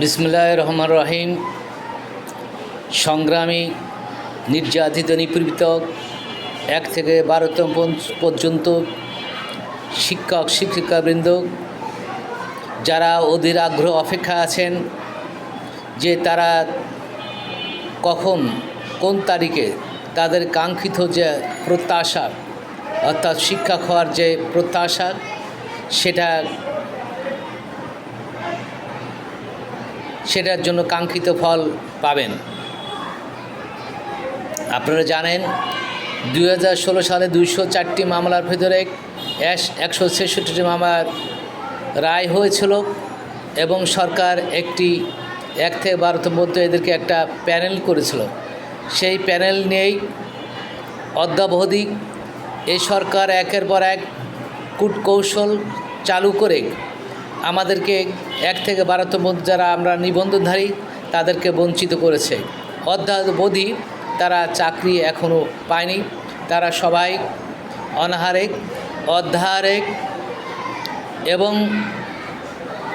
বিসমুল্লাহ রহমান রহিম সংগ্রামী, নির্যাতিত, নিপীড়িত এক থেকে বারোতম পর্যন্ত শিক্ষক, শিক্ষিকাবৃন্দ, যারা অধীর আগ্রহ, অপেক্ষা আছেন যে তারা কখন, কোন তারিখে তাদের কাঙ্ক্ষিত যে প্রত্যাশা, অর্থাৎ শিক্ষা হওয়ার যে প্রত্যাশা, সেটা সেটার জন্য কাঙ্ক্ষিত ফল পাবেন। আপনারা জানেন, দুই হাজার ষোলো সালে দুইশো চারটি মামলার ভেতরে একশো ছেষট্টিটি মামলার রায় হয়েছিল এবং সরকার একটি এক থেকে বারোতম মধ্যে এদেরকে একটা প্যানেল করেছিল। সেই প্যানেল নিয়েই অদ্যাবধি এই সরকার একের পর এক কূটকৌশল চালু করে আমাদেরকে এক থেকে বারোতম যারা আমরা নিবন্ধনধারী, তাদেরকে বঞ্চিত করেছে। অদ্যাবধি তারা চাকরি এখনও পায়নি। তারা সবাই অনাহারে, অধ্যাহারে এবং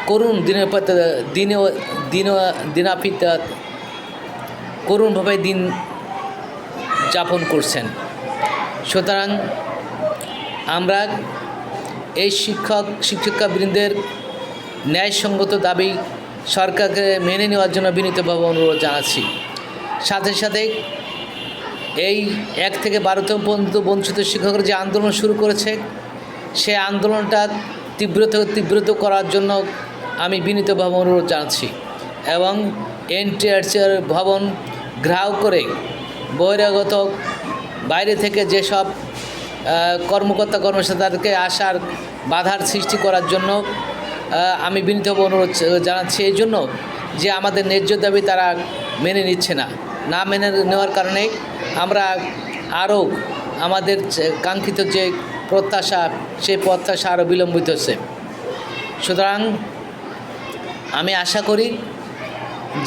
করুণ পর দিনে, দিন, দিনাপিত, করুণভাবে দিন যাপন করছেন। সুতরাং আমরা এই শিক্ষক, শিক্ষিকাবৃন্দের ন্যায়সঙ্গত দাবি সরকারকে মেনে নেওয়ার জন্য বিনীতভাবে অনুরোধ জানাচ্ছি। সাথে সাথে এই এক থেকে বারোতম পর্যন্ত বঞ্চিত শিক্ষকরা যে আন্দোলন শুরু করেছে, সে আন্দোলনটা তীব্র থেকে তীব্রত করার জন্য আমি বিনীতভাবে অনুরোধ জানাচ্ছি এবং এনটিআরসির ভবন ঘেরাও করে বহিরাগত বাইরে থেকে যেসব কর্মকর্তা কর্মচারী তাদেরকে আসার বাধার সৃষ্টি করার জন্য আমি বিনীতভাবে অনুরোধ জানাচ্ছি এই জন্য যে আমাদের ন্যায্য দাবি তারা মেনে নিচ্ছে না। না মেনে নেওয়ার কারণে আমরা আরও আমাদের কাঙ্ক্ষিত যে প্রত্যাশা, সেই প্রত্যাশা আরও বিলম্বিত হচ্ছে। সুতরাং আমি আশা করি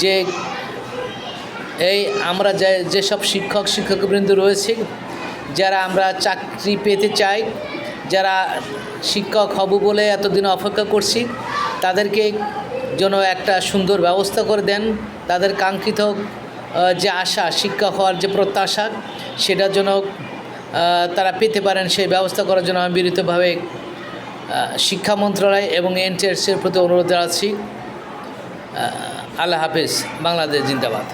যে এই আমরা যে, যেসব শিক্ষক, শিক্ষকবৃন্দ রয়েছে, যারা আমরা চাকরি পেতে চাই যারা শিক্ষক হব বলে এতদিন অপেক্ষা করছি তাদেরকে যেন একটা সুন্দর ব্যবস্থা করে দেন। তাদের কাঙ্ক্ষিত যে আশা শিক্ষক হওয়ার যে প্রত্যাশা জন্য আহ, তারা পেতে পারেন। সেই ব্যবস্থা করার জন্য আমি বিনীতভাবে শিক্ষা মন্ত্রণালয় এবং এনটিএসের প্রতি অনুরোধ জানাচ্ছি। আল্লাহ হাফেজ বাংলাদেশ জিন্দাবাদ।